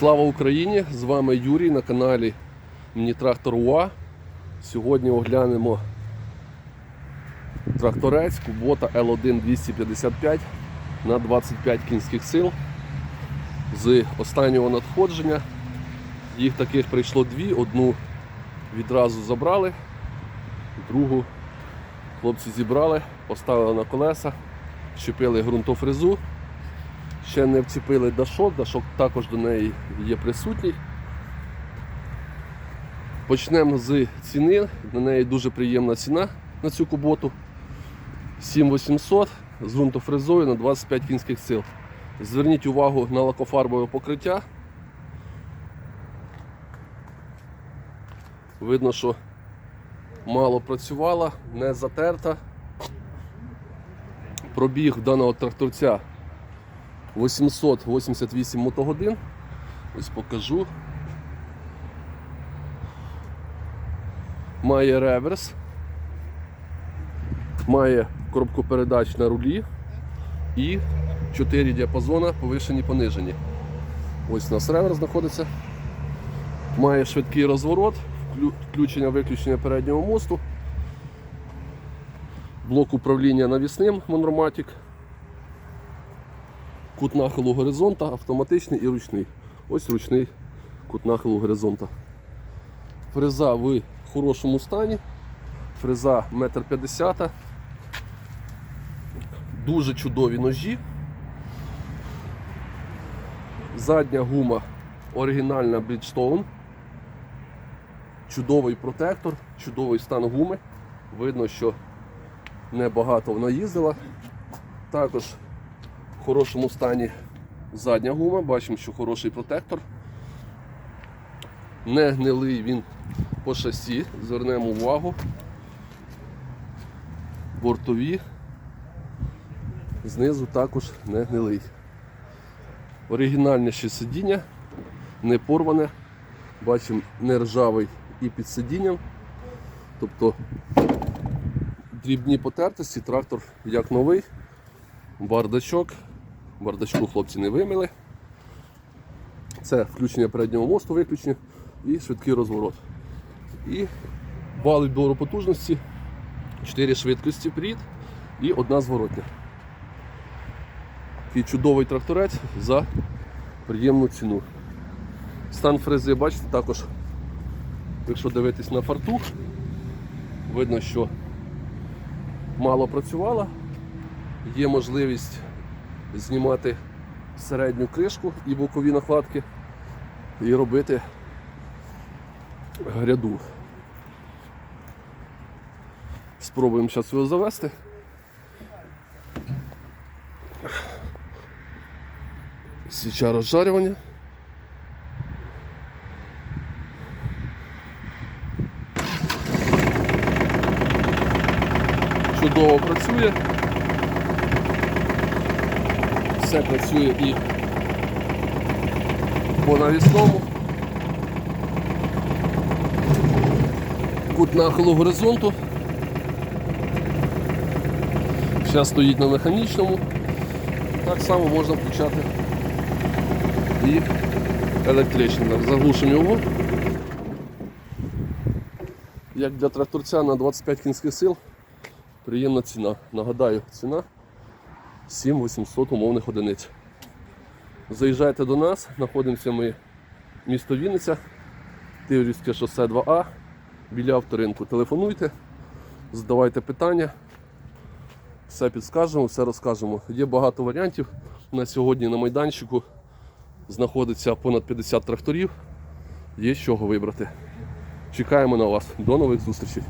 Слава Україні! З вами Юрій на каналі Міні-Трактор УА. Сьогодні оглянемо тракторець Кубота L1 255 на 25 кінських сил з останнього надходження. Їх таких прийшло дві, одну відразу забрали, другу хлопці зібрали, поставили на колеса, щепили ґрунтофрезу. Ще не вцепили дашок, дашок також до неї є присутній. Почнемо з ціни. На неї дуже приємна ціна на цю куботу. 7800 з ґрунтофрезою на 25 кінських сил. Зверніть увагу на лакофарбове покриття. Видно, що мало працювала, не затерта. Пробіг даного тракторця 888 мотогодин. Ось покажу. Має реверс, має коробку передач на рулі і 4 діапазона повишені понижені. Ось у нас реверс знаходиться. Має швидкий розворот, включення-виключення переднього мосту, блок управління навісним Монроматік кут нахилу горизонта, автоматичний і ручний. Ось ручний кут нахилу горизонта. Фреза в хорошому стані. Фреза 1,50 м. Дуже чудові ножі. Задня гума оригінальна Bridgestone. Чудовий протектор, чудовий стан гуми. Видно, що небагато вона їздила. Також в хорошому стані задня гума, бачимо, що хороший протектор. Не гнилий він по шасі, звернемо увагу. Бортові. Знизу також не гнилий. Оригінальне ще сидіння, не порване. Бачимо не ржавий і під сидінням. Тобто дрібні потертості, трактор як новий. Бардачок. Бардачку хлопці не вимили. Це включення переднього мосту, виключення і швидкий розворот. І вал відбору потужності, 4 швидкості вперед і одна зворотня. Такий чудовий тракторець за приємну ціну. Стан фрези, бачите, також, якщо дивитись на фартух, видно, що мало працювала. Є можливість знімати середню кришку і бокові накладки і робити гряду. Спробуємо зараз його завести. Свіча розжарювання. Чудово працює. Все працює і по навісному. Кут нахилу горизонту. Зараз стоїть на механічному. Так само можна включати і електричний. Заглушимо його. Як для тракторця на 25 кінських сил, приємна ціна. Нагадаю, ціна 7800 умовних одиниць. Заїжджайте до нас, знаходимося ми місто Вінниця, Тиврівське шосе 2А, біля авторинку. Телефонуйте, задавайте питання, все підскажемо, все розкажемо. Є багато варіантів. На сьогодні на майданчику знаходиться понад 50 тракторів. Є з чого вибрати. Чекаємо на вас. До нових зустрічей.